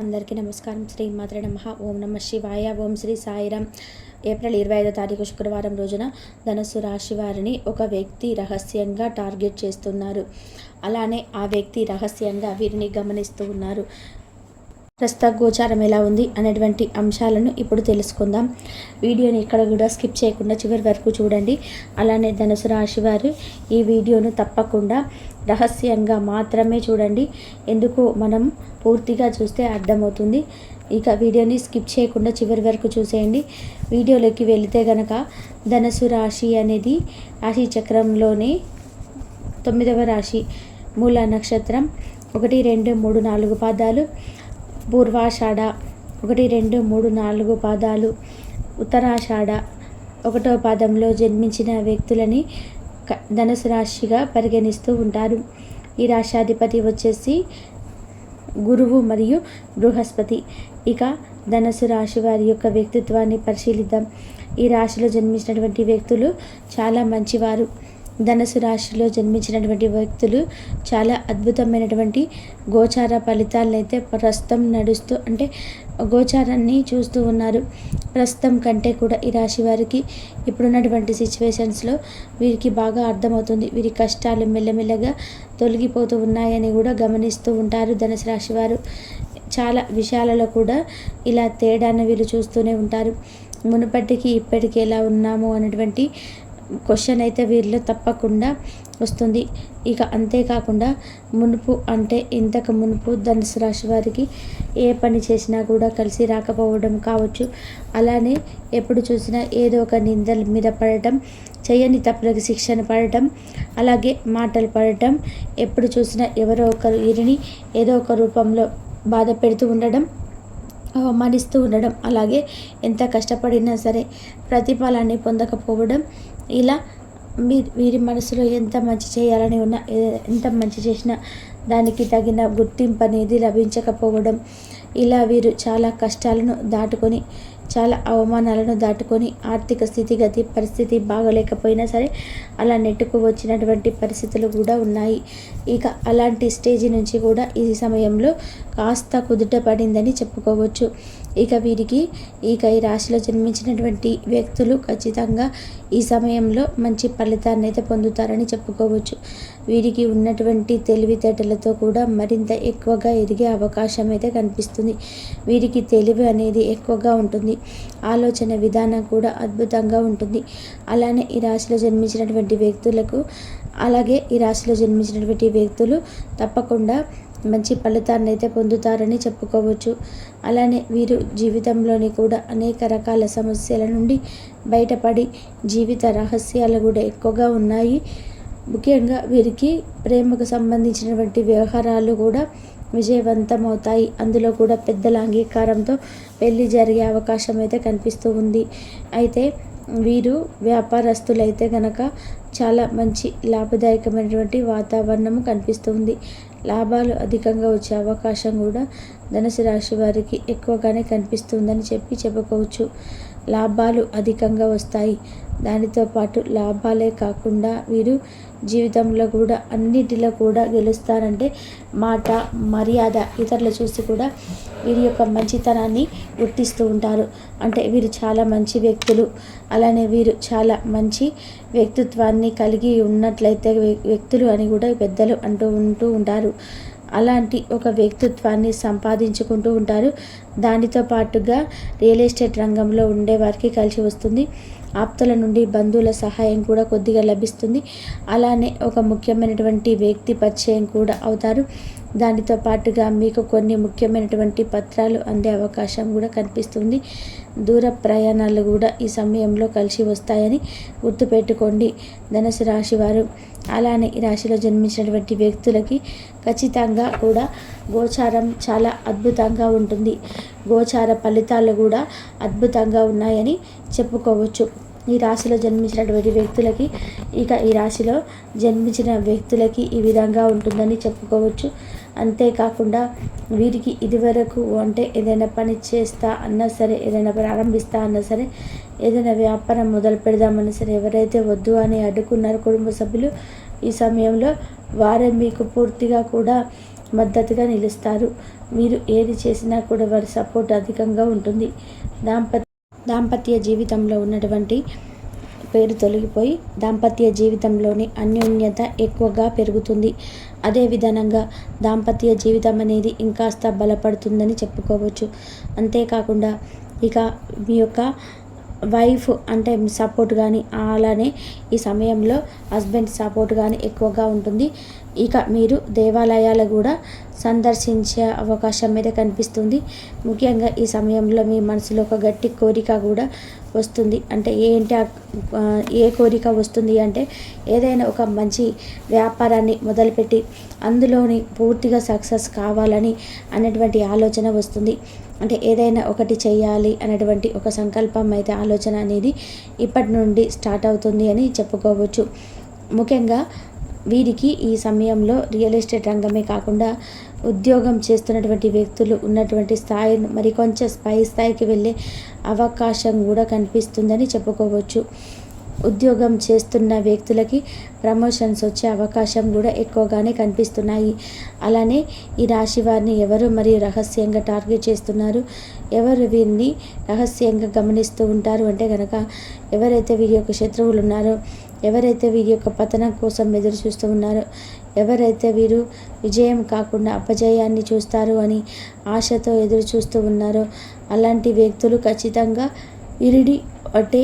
అందరికీ నమస్కారం. శ్రీ మాత్ర నమ. ఓం నమ శివాయ. ఓం శ్రీ సాయిరామ్ ఏప్రిల్ ఇరవై ఐదో తారీఖు శుక్రవారం రోజున ధనస్సు రాశి వారిని ఒక వ్యక్తి రహస్యంగా టార్గెట్ చేస్తున్నారు. అలానే ఆ వ్యక్తి రహస్యంగా వీరిని గమనిస్తూ ఉన్నారు. ప్రస్తుత గోచారం ఎలా ఉంది అనేటువంటి అంశాలను ఇప్పుడు తెలుసుకుందాం. వీడియోని ఇక్కడ కూడా స్కిప్ చేయకుండా చివరి వరకు చూడండి. అలానే ధనుసు రాశి వారు ఈ వీడియోను తప్పకుండా రహస్యంగా మాత్రమే చూడండి. ఎందుకు మనం పూర్తిగా చూస్తే అర్థమవుతుంది. ఇక వీడియోని స్కిప్ చేయకుండా చివరి వరకు చూసేయండి. వీడియోలోకి వెళితే గనక ధనుసు రాశి అనేది రాశి చక్రంలోనే తొమ్మిదవ రాశి మూల నక్షత్రం. ఒకటి రెండు మూడు నాలుగు పాదాలు. పూర్వాషాఢ ఒకటి రెండు మూడు నాలుగు పాదాలు. ఉత్తరాషాఢ ఒకటో పాదంలో జన్మించిన వ్యక్తులని క- ధనుసు రాశిగా పరిగణిస్తూ ఉంటారు. ఈ రాశాధిపతి వచ్చేసి గురువు మరియు బృహస్పతి. ఇక ధనుసు రాశి వారి యొక్క వ్యక్తిత్వాన్ని పరిశీలిద్దాం. ఈ రాశిలో జన్మించినటువంటి వ్యక్తులు చాలా మంచివారు. ధనుసు రాశిలో జన్మించినటువంటి వ్యక్తులు చాలా అద్భుతమైనటువంటి గోచార ఫలితాలను అయితే ప్రస్తుతం నడుస్తూ అంటే గోచారాన్ని చూస్తూ ఉన్నారు. ప్రస్తుతం కంటే కూడా ఈ రాశి వారికి ఇప్పుడున్నటువంటి సిచ్యువేషన్స్లో వీరికి బాగా అర్థమవుతుంది. వీరి కష్టాలు మెల్లమెల్లగా తొలగిపోతూ ఉన్నాయని కూడా గమనిస్తూ ఉంటారు ధనుసు రాశి వారు. చాలా విషయాలలో కూడా ఇలా తేడాను వీళ్ళు చూస్తూనే ఉంటారు. మునుపటికి ఇప్పటికి ఎలా ఉన్నాము అనేటువంటి క్వశ్చన్ అయితే వీరిలో తప్పకుండా వస్తుంది. ఇక అంతేకాకుండా మునుపు అంటే ఇంతకు మునుపు ధనుసు రాశి వారికి ఏ పని చేసినా కూడా కలిసి రాకపోవడం కావచ్చు. అలానే ఎప్పుడు చూసినా ఏదో ఒక నిందల మీద పడటం చేయని తప్పులకు శిక్షణ పడటం అలాగే మాటలు పడటం ఎప్పుడు చూసినా ఎవరో ఒకరు వీరిని ఏదో ఒక రూపంలో బాధ పెడుతూ ఉండడం అవమానిస్తూ ఉండడం అలాగే ఎంత కష్టపడినా సరే ప్రతిఫలాన్ని పొందకపోవడం ఇలా మీ వీరి మనసులో ఎంత మంచి చేయాలని ఉన్నా ఎంత మంచి చేసినా దానికి తగిన గుర్తింపు అనేది లభించకపోవడం ఇలా వీరు చాలా కష్టాలను దాటుకొని చాలా అవమానాలను దాటుకొని ఆర్థిక స్థితిగతి పరిస్థితి బాగలేకపోయినా సరే అలా నెట్టుకు వచ్చినటువంటి పరిస్థితులు కూడా ఉన్నాయి. ఇక అలాంటి స్టేజ్ నుంచి కూడా ఈ సమయంలో కాస్త కుదుట పడిందని చెప్పుకోవచ్చు. ఇక వీరికి ఇక ఈ రాశిలో జన్మించినటువంటి వ్యక్తులు ఖచ్చితంగా ఈ సమయంలో మంచి ఫలితాన్ని అయితే పొందుతారని చెప్పుకోవచ్చు. వీరికి ఉన్నటువంటి తెలివితేటలతో కూడా మరింత ఎక్కువగా ఎదిగే అవకాశం అయితే కనిపిస్తుంది. వీరికి తెలివి అనేది ఎక్కువగా ఉంటుంది. ఆలోచన విధానం కూడా అద్భుతంగా ఉంటుంది. అలానే ఈ రాశిలో జన్మించినటువంటి వ్యక్తులకు అలాగే ఈ రాశిలో జన్మించినటువంటి వ్యక్తులు తప్పకుండా మంచి ఫలితాన్ని అయితే పొందుతారని చెప్పుకోవచ్చు. అలానే వీరు జీవితంలోని కూడా అనేక రకాల సమస్యల నుండి బయటపడి జీవిత రహస్యాలు కూడా ఎక్కువగా ఉన్నాయి. ముఖ్యంగా వీరికి ప్రేమకు సంబంధించినటువంటి వ్యవహారాలు కూడా విజయవంతం అవుతాయి అందులో కూడా పెద్దల అంగీకారంతో పెళ్ళి జరిగే అవకాశం అయితే కనిపిస్తూ ఉంది. అయితే వీరు వ్యాపారస్తులైతే గనక చాలా మంచి లాభదాయకమైనటువంటి వాతావరణము కనిపిస్తుంది లాభాలు అధికంగా వచ్చే అవకాశం కూడా ధనుసు రాశి వారికి ఎక్కువగానే కనిపిస్తుందని చెప్పి చెప్పుకోవచ్చు. లాభాలు అధికంగా వస్తాయి. దానితో పాటు లాభాలే కాకుండా వీరు జీవితంలో కూడా అన్నిటిలో కూడా గెలుస్తారంటే మాట మర్యాద ఇతరులు చూసి కూడా వీరి యొక్క మంచితనాన్ని గుర్తిస్తూ ఉంటారు. అంటే వీరు చాలా మంచి వ్యక్తులు. అలానే వీరు చాలా మంచి వ్యక్తిత్వాన్ని కలిగి ఉన్నట్లయితే వ్యక్తులు అని కూడా పెద్దలు అంటూ ఉంటూ ఉంటారు. అలాంటి ఒక వ్యక్తిత్వాన్ని సంపాదించుకుంటూ ఉంటారు. దానితో పాటుగా రియల్ ఎస్టేట్ రంగంలో ఉండే వారికి కలిసి వస్తుంది. ఆప్తల నుండి బంధువుల సహాయం కూడా కొద్దిగా లభిస్తుంది. అలానే ఒక ముఖ్యమైనటువంటి వ్యక్తి పరిచయం కూడా అవుతారు. దానితో పాటుగా మీకు కొన్ని ముఖ్యమైనటువంటి పత్రాలు అందే అవకాశం కూడా కనిపిస్తుంది. దూర ప్రయాణాలు కూడా ఈ సమయంలో కలిసి వస్తాయని గుర్తుపెట్టుకోండి. ధనుసు రాశి వారు అలానే ఈ రాశిలో జన్మించినటువంటి వ్యక్తులకి ఖచ్చితంగా కూడా గోచారం చాలా అద్భుతంగా ఉంటుంది. గోచార ఫలితాలు కూడా అద్భుతంగా ఉన్నాయని చెప్పుకోవచ్చు. ఈ రాశిలో జన్మించినటువంటి వ్యక్తులకి ఇక ఈ రాశిలో జన్మించిన వ్యక్తులకి ఈ విధంగా ఉంటుందని చెప్పుకోవచ్చు. అంతేకాకుండా వీరికి ఇదివరకు అంటే ఏదైనా పని చేస్తా అన్నా సరే ఏదైనా ప్రారంభిస్తా అన్నా సరే ఏదైనా వ్యాపారం మొదలు పెడదామన్నా సరే ఎవరైతే వద్దు అని అడ్డుకున్నారో కుటుంబ సభ్యులు ఈ సమయంలో వారే మీకు పూర్తిగా కూడా మద్దతుగా నిలుస్తారు. మీరు ఏది చేసినా కూడా వారి సపోర్ట్ అధికంగా ఉంటుంది. దాంపత్య దాంపత్య జీవితంలో ఉన్నటువంటి పేరు తొలగిపోయి దాంపత్య జీవితంలోని అన్యోన్యత ఎక్కువగా పెరుగుతుంది. అదే విధంగా దాంపత్య జీవితం అనేది ఇంకాస్త బలపడుతుందని చెప్పుకోవచ్చు. అంతేకాకుండా ఇక మీ యొక్క వైఫ్ అంటే సపోర్ట్ కానీ అలానే ఈ సమయంలో హస్బెండ్ సపోర్ట్ కానీ ఎక్కువగా ఉంటుంది. ఇక మీరు దేవాలయాలు కూడా సందర్శించే అవకాశం అయితే కనిపిస్తుంది. ముఖ్యంగా ఈ సమయంలో మీ మనసులో ఒక గట్టి కోరిక కూడా వస్తుంది. అంటే ఏంటి ఏ కోరిక వస్తుంది అంటే ఏదైనా ఒక మంచి వ్యాపారాన్ని మొదలుపెట్టి అందులోని పూర్తిగా సక్సెస్ కావాలని అనేటువంటి ఆలోచన వస్తుంది. అంటే ఏదైనా ఒకటి చేయాలి అనేటువంటి ఒక సంకల్పం అయితే ఆలోచన అనేది ఇప్పటి నుండి స్టార్ట్ అవుతుంది అని చెప్పుకోవచ్చు. ముఖ్యంగా వీరికి ఈ సమయంలో రియల్ ఎస్టేట్ రంగమే కాకుండా ఉద్యోగం చేస్తున్నటువంటి వ్యక్తులు ఉన్నటువంటి స్థాయిని మరి కొంచెం పై స్థాయికి వెళ్ళే అవకాశం కూడా కనిపిస్తుందని చెప్పుకోవచ్చు. ఉద్యోగం చేస్తున్న వ్యక్తులకి ప్రమోషన్స్ వచ్చే అవకాశం కూడా ఎక్కువగానే కనిపిస్తున్నాయి. అలానే ఈ రాశి వారిని ఎవరు మరియు రహస్యంగా టార్గెట్ చేస్తున్నారు? ఎవరు వీరిని రహస్యంగా గమనిస్తూ ఉంటారు? అంటే కనుక ఎవరైతే వీరి యొక్క శత్రువులు ఉన్నారో ఎవరైతే వీరి యొక్క పతనం కోసం ఎదురు చూస్తూ ఉన్నారో ఎవరైతే వీరు విజయం కాకుండా అపజయాన్ని చూస్తారు అని ఆశతో ఎదురు చూస్తూ ఉన్నారో అలాంటి వ్యక్తులు ఖచ్చితంగా విరిడి అంటే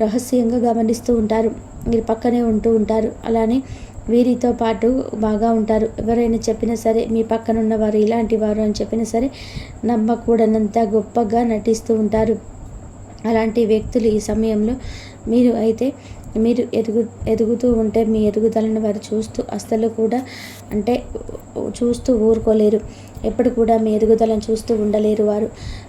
రహస్యంగా గమనిస్తూ ఉంటారు. మీరు పక్కనే ఉంటూ ఉంటారు. అలానే వీరితో పాటు బాగా ఉంటారు. ఎవరైనా చెప్పినా సరే మీ పక్కన ఉన్నవారు ఇలాంటి వారు అని చెప్పినా సరే నమ్మకూడనంత గొప్పగా నటిస్తూ ఉంటారు. అలాంటి వ్యక్తులు ఈ సమయంలో మీరు అయితే మీరు ఎదుగు ఎదుగుతూ ఉంటే మీ ఎదుగుదలను వారు చూస్తూ అస్సలు కూడా అంటే చూస్తూ ఊరుకోలేరు. ఎప్పుడు కూడా మీ ఎదుగుదలను చూస్తూ ఉండలేరు వారు.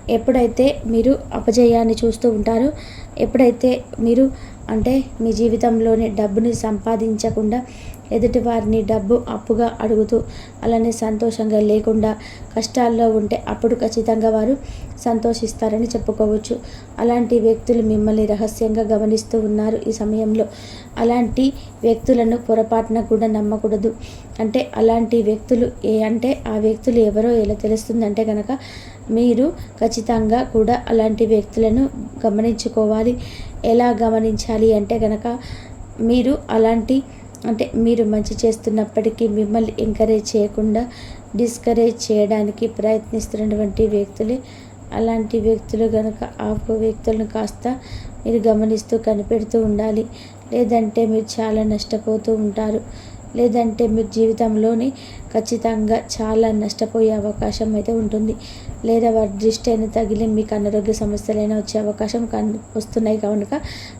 ఎప్పుడైతే మీరు అపజయాన్ని చూస్తూ ఉంటారో ఎప్పుడైతే మీరు అంటే మీ జీవితంలోని డబ్బుని సంపాదించకుండా ఎదుటివారిని డబ్బు అప్పుగా అడుగుతూ అలానే సంతోషంగా లేకుండా కష్టాల్లో ఉంటే అప్పుడు ఖచ్చితంగా వారు సంతోషిస్తారని చెప్పుకోవచ్చు. అలాంటి వ్యక్తులు మిమ్మల్ని రహస్యంగా గమనిస్తూ ఉన్నారు ఈ సమయంలో. అలాంటి వ్యక్తులను పొరపాటున కూడా నమ్మకూడదు. అంటే అలాంటి వ్యక్తులు ఏ అంటే ఆ వ్యక్తులు ఎవరో ఎలా తెలుస్తుందంటే కనుక మీరు ఖచ్చితంగా కూడా అలాంటి వ్యక్తులను గమనించుకోవాలి. ఎలా గమనించాలి అంటే కనుక మీరు అలాంటి అంటే మీరు మంచి చేస్తున్నప్పటికీ మిమ్మల్ని ఎంకరేజ్ చేయకుండా డిస్కరేజ్ చేయడానికి ప్రయత్నిస్తున్నటువంటి వ్యక్తులే. అలాంటి వ్యక్తులు కనుక ఆ వ్యక్తులను కాస్త మీరు గమనిస్తూ కనిపెడుతూ ఉండాలి. లేదంటే మీరు చాలా నష్టపోతూ ఉంటారు. లేదంటే మీరు జీవితంలోని ఖచ్చితంగా చాలా నష్టపోయే అవకాశం అయితే ఉంటుంది. లేదా వారి దృష్టి అయినా తగిలి మీకు అనారోగ్య సమస్యలైనా వచ్చే అవకాశం కన్ వస్తున్నాయి కనుక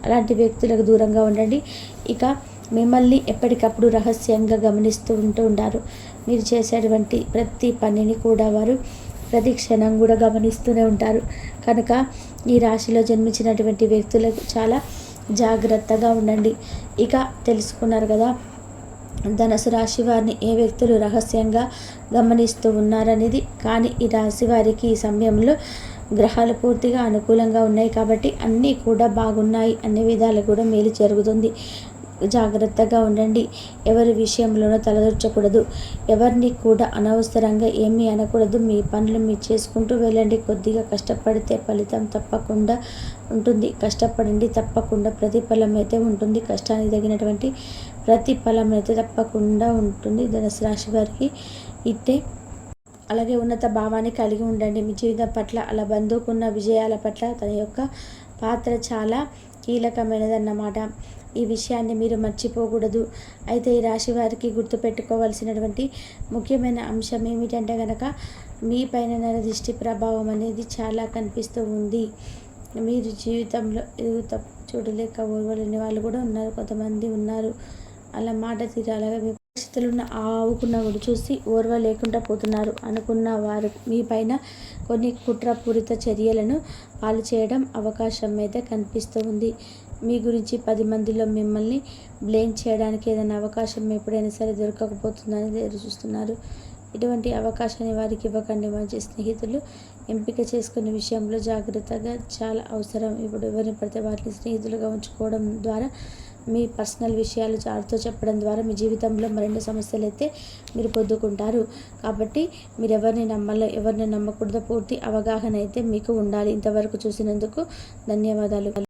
అలాంటి వ్యక్తులకు దూరంగా ఉండండి. ఇక మిమ్మల్ని ఎప్పటికప్పుడు రహస్యంగా గమనిస్తూ ఉంటూ ఉంటారు మీరు చేసేటువంటి ప్రతి పనిని కూడా వారు ప్రతి క్షణం కూడా గమనిస్తూనే ఉంటారు. కనుక ఈ రాశిలో జన్మించినటువంటి వ్యక్తులకు చాలా జాగ్రత్తగా ఉండండి. ఇక తెలుసుకున్నారు కదా ధనసు రాశి వారిని ఏ వ్యక్తులు రహస్యంగా గమనిస్తూ ఉన్నారనేది. కానీ ఈ రాశి వారికి ఈ సమయంలో గ్రహాలు పూర్తిగా అనుకూలంగా ఉన్నాయి కాబట్టి అన్నీ కూడా బాగున్నాయి అన్ని విధాలు కూడా మేలు జరుగుతుంది. జాగ్రత్తగా ఉండండి. ఎవరి విషయంలోనూ తలదొచ్చకూడదు ఎవరిని కూడా అనవసరంగా ఏమీ అనకూడదు. మీ పనులు మీరు చేసుకుంటూ వెళ్ళండి. కొద్దిగా కష్టపడితే ఫలితం తప్పకుండా ఉంటుంది. కష్టపడండి తప్పకుండా. ప్రతిఫలం అయితే ఉంటుంది. కష్టానికి తగినటువంటి ప్రతిఫలం అయితే తప్పకుండా ఉంటుంది. ధనుసు రాశి వారికి ఇట్టే అలాగే ఉన్నత భావాన్ని కలిగి ఉండండి. మీ జీవితం పట్ల అలా బంధువుకున్న విజయాల పట్ల తన యొక్క పాత్ర చాలా కీలకమైనదన్నమాట. ఈ విషయాన్ని మీరు మర్చిపోకూడదు. అయితే ఈ రాశి వారికి గుర్తుపెట్టుకోవాల్సినటువంటి ముఖ్యమైన అంశం ఏమిటంటే కనుక మీ పైన దృష్టి ప్రభావం అనేది చాలా కనిపిస్తూ ఉంది. మీరు జీవితంలో ఎదుగుత చూడలేక ఓర్వలేని వాళ్ళు కూడా ఉన్నారు కొంతమంది ఉన్నారు. అలా మాట తీరాలగా మీ పరిస్థితులు ఉన్న ఆవుకున్న కూడా చూసి ఓర్వ లేకుండా పోతున్నారు అనుకున్న వారు. మీ పైన కొన్ని కుట్రపూరిత చర్యలను పాలు చేయడం అవకాశం అయితే కనిపిస్తూ ఉంది. మీ గురించి పది మందిలో మిమ్మల్ని బ్లేమ్ చేయడానికి ఏదైనా అవకాశం ఎప్పుడైనా సరే దొరకకపోతుందని ఎదురు చూస్తున్నారు. ఇటువంటి అవకాశాన్ని వారికి ఇవ్వకండి. మంచి స్నేహితులు ఎంపిక చేసుకునే విషయంలో జాగ్రత్తగా చాలా అవసరం. ఇప్పుడు ఎవరిని పడితే వారిని స్నేహితులుగా ఉంచుకోవడం ద్వారా మీ పర్సనల్ విషయాలు చారుతో చెప్పడం ద్వారా మీ జీవితంలో మరెన్నో సమస్యలు అయితే మీరు పొందుకుంటారు. కాబట్టి మీరు ఎవరిని నమ్మాలో ఎవరిని నమ్మకూడదో పూర్తి అవగాహన అయితే మీకు ఉండాలి. ఇంతవరకు చూసినందుకు ధన్యవాదాలు.